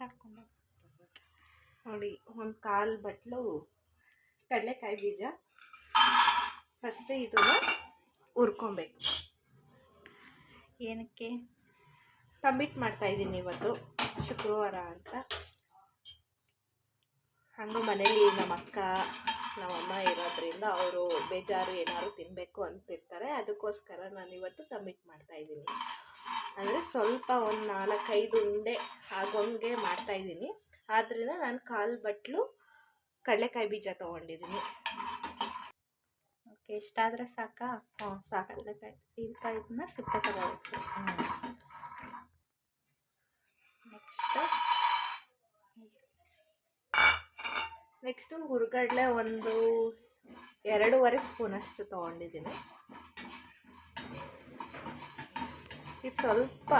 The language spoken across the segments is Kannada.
ಮಾತಾಡ್ಕೊಂಡು ನೋಡಿ, ಒಂದು ಕಾಲು ಬಟ್ಲು, ಕಡಲೆಕಾಯಿ ಬೀಜ. ಫಸ್ಟ್ ಇದನ್ನ ಹುರ್ಕೊಬೇಕು. ಏನಕ್ಕೆ? ತಂಬಿಟ್ಟು ಮಾಡ್ತಾ ಇದ್ದೀನಿ ಇವತ್ತು, ಶುಕ್ರವಾರ ಅಂತ. ಹಂಗೂ ಮನೇಲಿ ನಮ್ಮ ಅಕ್ಕ ನಮ್ಮಮ್ಮ ಇರೋದ್ರಿಂದ ಅವರು ಬೇಜಾರು ಏನಾದ್ರು ತಿನ್ನಬೇಕು ಅಂತಿರ್ತಾರೆ. ಅದಕ್ಕೋಸ್ಕರ ನಾನು ಇವತ್ತು ಕಮಿಟ್ ಮಾಡ್ತಾ ಇದ್ದೀನಿ. ಅಂದರೆ ಸ್ವಲ್ಪ ಒಂದು ನಾಲ್ಕೈದು ಉಂಡೆ ಆಗೋಂಗೆ ಮಾಡ್ತಾಯಿದ್ದೀನಿ. ಆದ್ದರಿಂದ ನಾನು ಕಾಲು ಬಟ್ಲು ಕಡಲೆಕಾಯಿ ಬೀಜ ತೊಗೊಂಡಿದ್ದೀನಿ. ಓಕೆ ಇಷ್ಟಾದರೆ ಸಾಕಾ? ಹ್ಞೂ ಸಾಕು. ಕಡಲೆಕಾಯಿ ಇದನ್ನ ಸಿಪ್ಪೆ ತಗೋಬೇಕು. ನೆಕ್ಸ್ಟು ನೆಕ್ಸ್ಟು ಹುರ್ಗಡ್ಲೆ ಒಂದು ಎರಡೂವರೆ ಸ್ಪೂನಷ್ಟು ತೊಗೊಂಡಿದ್ದೀನಿ. ಇದು ಸ್ವಲ್ಪ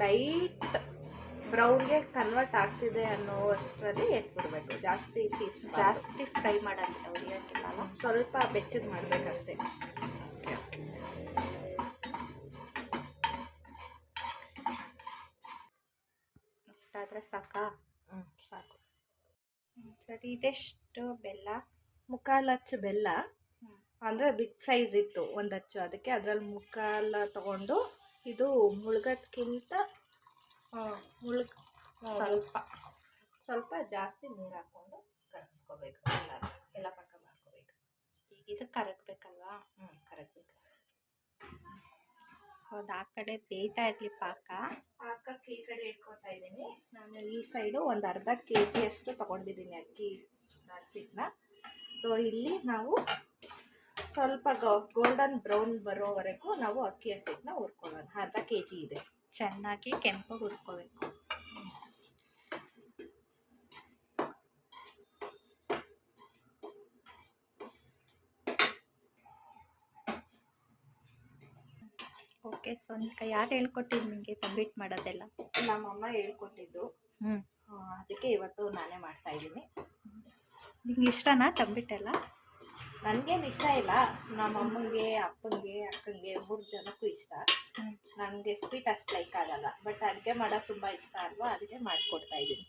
ಲೈಟ್ ಬ್ರೌನ್ಗೆ ಕನ್ವರ್ಟ್ ಆಗ್ತಿದೆ ಅನ್ನೋ ಅಷ್ಟರಲ್ಲಿ ಎಟ್ಬಿಡ್ಬೇಕು ಜಾಸ್ತಿ ಚೀಸ್ ಜಾಸ್ತಿ ಫ್ರೈ ಮಾಡೋಂಗಿಲ್ಲ ಉರಿಯೋಕ್ಕಿಲ್ಲ ಸ್ವಲ್ಪ ಬೆಚ್ಚಗೆ ಮಾಡಬೇಕಷ್ಟೇ. ಇಷ್ಟಾದರೆ ಸಾಕಾ? ಹ್ಞೂ ಸಾಕು. ಸರಿ ಇದೆಷ್ಟು ಬೆಲ್ಲ? ಮುಕ್ಕಾಲು ಹಚ್ಚು ಬೆಲ್ಲ. ಅಂದರೆ ಬಿಗ್ ಸೈಜ್ ಇತ್ತು ಒಂದು ಅಚ್ಚು. ಅದಕ್ಕೆ ಅದರಲ್ಲಿ ಮುಕ್ಕಾಲ ತಗೊಂಡು ಇದು ಮುಳುಗೋದ್ಕಿಂತ ಮುಳುಗ್ ಸ್ವಲ್ಪ ಸ್ವಲ್ಪ ಜಾಸ್ತಿ ನೀರು ಹಾಕ್ಕೊಂಡು ಕರಗಿಸ್ಕೋಬೇಕು ಎಲ್ಲ ಎಲ್ಲ ಪಕ್ಕ ಮಾಡ್ಕೋಬೇಕು. ಈಗ ಇದು ಕರಗಬೇಕಲ್ವಾ? ಹ್ಞೂ ಕರಗಬೇಕು. ಹೌದು, ಆ ಕಡೆ ಬೇಯ್ತಾ ಇರಲಿ ಪಾಕ. ಪಾಕಕ್ಕೆ ಈ ಕಡೆ ಇಟ್ಕೊತಾ ಇದ್ದೀನಿ. ನಾನು ಈ ಸೈಡು ಒಂದು ಅರ್ಧ ಕೆ ಜಿಯಷ್ಟು ತೊಗೊಂಡಿದ್ದೀನಿ ಅಕ್ಕಿ ಹಸಿಟ್ಟನ್ನ ಸೊ ಇಲ್ಲಿ ನಾವು ಸ್ವಲ್ಪ ಗೋಲ್ಡನ್ ಬ್ರೌನ್ ಬರೋವರೆಗೂ ನಾವು ಅಕ್ಕಿ ಹಸಿಟ್ಟನ್ನ ಹುರ್ಕೊಳ್ಳೋಣ. ಅರ್ಧ ಕೆ ಜಿ ಇದೆ. ಚೆನ್ನಾಗಿ ಕೆಂಪು ಹುರ್ಕೋಬೇಕು. ಓಕೆ ಸೋನಿಕಾ ಯಾರು ಹೇಳ್ಕೊಟ್ಟಿದ್ದು ನಿಮಗೆ ಕಂಬಿಟ್ ಮಾಡೋದೆಲ್ಲ? ನಮ್ಮಮ್ಮ ಹೇಳ್ಕೊಟ್ಟಿದ್ದು. ಹ್ಞೂ ಅದಕ್ಕೆ ಇವತ್ತು ನಾನೇ ಮಾಡ್ತಾ ಇದ್ದೀನಿ. ನಿಮ್ಗೆ ಇಷ್ಟನಾ ತಂಬಿಟ್ಟೆಲ್ಲ? ನನಗೇನು ಇಷ್ಟ ಇಲ್ಲ. ನಮ್ಮ ಅಮ್ಮಂಗೆ ಅಪ್ಪಂಗೆ ಅಕ್ಕಂಗೆ ಮೂರು ಜನಕ್ಕೂ ಇಷ್ಟ. ನನಗೆ ಸ್ವೀಟ್ ಅಷ್ಟು ಲೈಕ್ ಆಗಲ್ಲ. ಬಟ್ ಅಡುಗೆ ಮಾಡೋಕೆ ತುಂಬ ಇಷ್ಟ ಅಲ್ವಾ? ಅದಕ್ಕೆ ಮಾಡಿಕೊಡ್ತಾ ಇದ್ದೀನಿ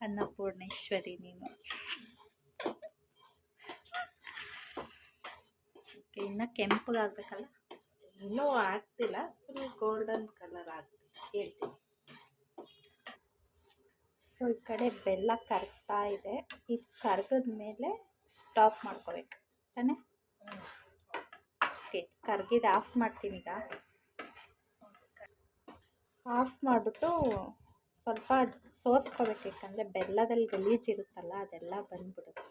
ಅನ್ನಪೂರ್ಣೇಶ್ವರಿ ನೀನು. ಇನ್ನೂ ಕೆಂಪಗಾಗಬೇಕಲ್ಲ ಇನ್ನೂ ಆಗ್ತಿಲ್ಲ. ಫುಲ್ ಗೋಲ್ಡನ್ ಕಲರ್ ಆಗ್ತಿದೆ. ಹೇಳ್ತೀನಿ. ಸೊ ಈ ಕಡೆ ಬೆಲ್ಲ ಕರಗ್ತಾ ಇದೆ. ಇದು ಕರಗದ ಮೇಲೆ ಸ್ಟಾಪ್ ಮಾಡ್ಕೋಬೇಕು. ತಾನೇ? ಓಕೆ ಕರ್ಗಿದ್ದು ಆಫ್ ಮಾಡ್ತೀನಿ ಈಗ. ಆಫ್ ಮಾಡಿಬಿಟ್ಟು ಸ್ವಲ್ಪ ಸೋಸ್ಕೋಬೇಕು ಯಾಕಂದರೆ ಬೆಲ್ಲದಲ್ಲಿ ಗಲೀಜಿರುತ್ತಲ್ಲ ಅದೆಲ್ಲ ಬಂದ್ಬಿಡುತ್ತೆ.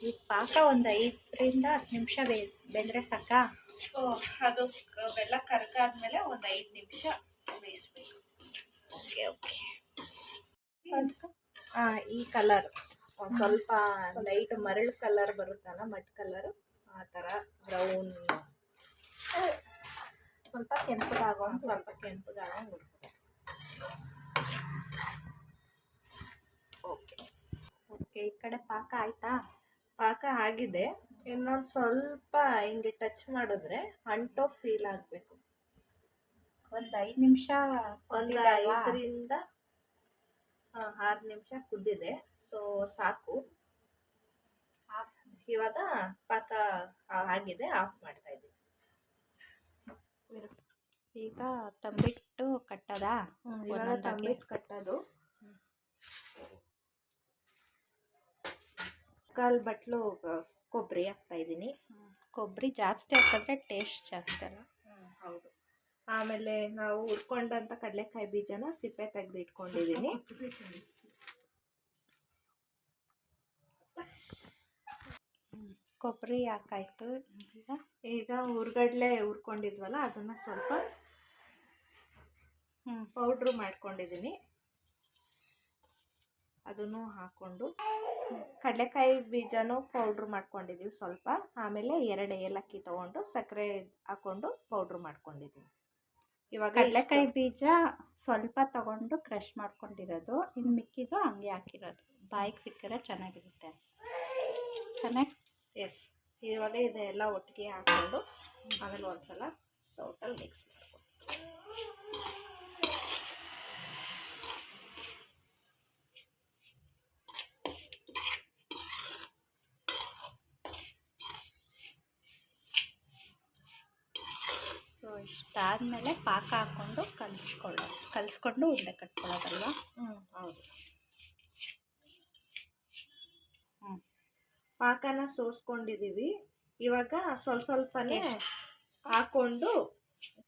ಈ ಪಾಕ ಒಂದು ಐದರಿಂದ ಹತ್ತು ನಿಮಿಷ ಬೆಂದರೆ ಸಾಕಾ? ಅದು ಬೆಲ್ಲ ಕರ್ಗಾದ್ಮೇಲೆ ಒಂದು ಐದು ನಿಮಿಷ ಬೇಯಿಸ್ಬೇಕು. ಓಕೆ ಓಕೆ ಈ ಕಲರ್ ಸ್ವಲ್ಪ ಲೈಟ್ ಮರಳು ಕಲರ್ ಬರುತ್ತಲ್ಲ ಮಟ್ ಕಲರ್ ಆ ಥರ ಬ್ರೌನ್ ಸ್ವಲ್ಪ ಕೆಂಪಗಾಗೋ ಸ್ವಲ್ಪ ಕೆಂಪುದಾಗ ಓಕೆ ಓಕೆ ಈ ಕಡೆ ಪಾಕ ಆಯ್ತಾ? ಪಾಕ ಆಗಿದೆ. ಇನ್ನೊಂದು ಸ್ವಲ್ಪ ಹಿಂಗೆ ಟಚ್ ಮಾಡಿದ್ರೆ ಅಂಟೋ ಫೀಲ್ ಆಗಬೇಕು. ಒಂದು ಐದು ನಿಮಿಷ ಒಂದು ಐದರಿಂದ ಆರು ನಿಮಿಷ ಕುದ್ದಿದೆ ಸೊ ಸಾಕು. ಇವಾಗ ಪಾಕ ಆಗಿದೆ ಆಫ್ ಮಾಡ್ತಾ ಇದ್ದೀನಿ. ಈಗ ತಂಬಿಟ್ಟು ಕಟ್ಟದ? ಇವಾಗ? ತಂಬಿಟ್ಟು ಕಟ್ಟೋದು. ಕಾಲು ಬಟ್ಲು ಕೊಬ್ಬರಿ ಹಾಕ್ತಾ ಇದ್ದೀನಿ. ಕೊಬ್ಬರಿ ಜಾಸ್ತಿ ಹಾಕಿದ್ರೆ ಟೇಸ್ಟ್ ಜಾಸ್ತಿ ಅಲ್ಲ? ಹೌದು. ಆಮೇಲೆ ನಾವು ಹುರ್ಕೊಂಡಂಥ ಕಡಲೆಕಾಯಿ ಬೀಜನ ಸಿಪ್ಪೆ ತೆಗೆದು ಇಟ್ಕೊಂಡಿದ್ದೀನಿ ಕೊಬ್ಬರಿ ಹಾಕಾಯ್ತು. ಈಗ ಹುರ್ಗಡ್ಲೆ ಹುರ್ಕೊಂಡಿದ್ವಲ್ಲ, ಅದನ್ನು ಸ್ವಲ್ಪ ಪೌಡ್ರು ಮಾಡ್ಕೊಂಡಿದ್ದೀನಿ ಅದನ್ನು ಹಾಕ್ಕೊಂಡು ಕಡಲೆಕಾಯಿ ಬೀಜನೂ ಪೌಡ್ರ್ ಮಾಡ್ಕೊಂಡಿದ್ದೀವಿ ಸ್ವಲ್ಪ. ಆಮೇಲೆ ಎರಡು ಏಲಕ್ಕಿ ತೊಗೊಂಡು, ಸಕ್ಕರೆ ಹಾಕ್ಕೊಂಡು ಪೌಡ್ರ್ ಮಾಡ್ಕೊಂಡಿದ್ದೀನಿ ಇವಾಗ ಕಡಲೆಕಾಯಿ ಬೀಜ ಸ್ವಲ್ಪ ತಗೊಂಡು ಕ್ರಷ್ ಮಾಡ್ಕೊಂಡಿರೋದು ಇನ್ನು ಮಿಕ್ಕಿದ್ದು ಹಂಗೆ ಹಾಕಿರೋದು. ಬಾಯಿಗೆ ಸಿಕ್ಕರೆ ಚೆನ್ನಾಗಿರುತ್ತೆ. ಚೆನ್ನಾಗಿ ಎಸ್ ಇವಾಗ ಇದೆಲ್ಲ ಒಟ್ಟಿಗೆ ಹಾಕ್ಕೊಂಡು ಆಮೇಲೆ ಒಂದ್ಸಲ ಸೌಟಲ್ಲಿ ಮಿಕ್ಸ್ ಮಾಡ್ಕೊಂಡು ಅದಾದಮೇಲೆ ಪಾಕ ಹಾಕ್ಕೊಂಡು ಕಲಿಸ್ಕೊಳ್ಳೋದು ಕಲಿಸ್ಕೊಂಡು ಉಂಡೆ ಕಟ್ಕೊಳ್ಳೋದಲ್ವ? ಹ್ಞೂ ಹೌದು. ಹ್ಞೂ ಪಾಕನ ಸೋಸ್ಕೊಂಡಿದ್ದೀವಿ ಇವಾಗ ಸ್ವಲ್ಪ ಸ್ವಲ್ಪನೇ? ಹಾಕ್ಕೊಂಡು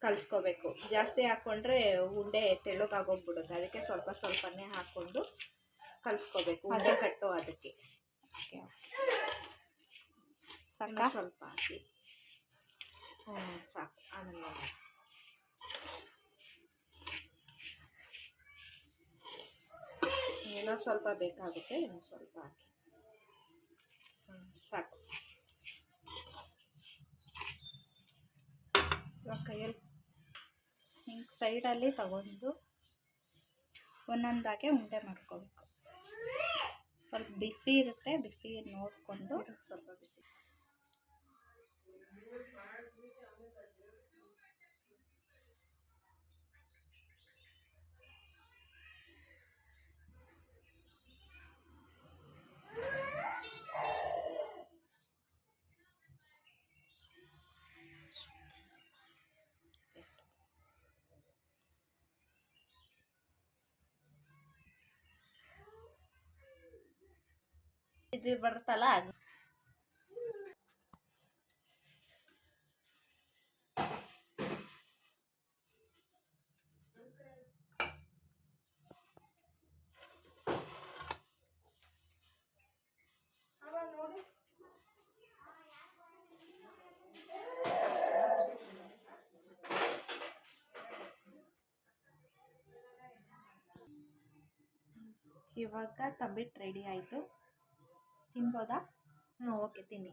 ಕಲಿಸ್ಕೋಬೇಕು. ಜಾಸ್ತಿ ಹಾಕ್ಕೊಂಡ್ರೆ ಉಂಡೆ ತೆಳ್ಳಗಾಗೋಗ್ಬಿಡುತ್ತೆ. ಅದಕ್ಕೆ ಸ್ವಲ್ಪ ಸ್ವಲ್ಪನೇ ಹಾಕ್ಕೊಂಡು ಕಲಿಸ್ಕೋಬೇಕು. ಉಂಡೆ ಕಟ್ಟು ಅದಕ್ಕೆ. ಸಣ್ಣ ಸ್ವಲ್ಪ ಹಾಕಿ. ಸಾಕು, ಆಮೇಲೆ ಏನೋ ಸ್ವಲ್ಪ ಬೇಕಾಗುತ್ತೆ ಇನ್ನು ಸ್ವಲ್ಪ ಹಾಕಿ. ಸಾಕು. ಇವಾಗ ಕೈಯಲ್ಲಿ ಹಿಂಗೆ ಸೈಡಲ್ಲಿ ತಗೊಂಡು ಒಂದೊಂದಾಗೆ ಉಂಡೆ ಮಾಡ್ಕೋಬೇಕು. ಸ್ವಲ್ಪ ಬಿಸಿ ಇರುತ್ತೆ, ಬಿಸಿ ನೋಡಿಕೊಂಡು. ಸ್ವಲ್ಪ ಬಿಸಿ. ಇದು ಬರುತ್ತಲ್ಲ ಇವಾಗ ತಂಬಿಟ್ಟು ರೆಡಿ ಆಯಿತು. ತಿನ್ಬೋದಾ? ಹ್ಞೂ ಓಕೆ ತಿನ್ನಿ.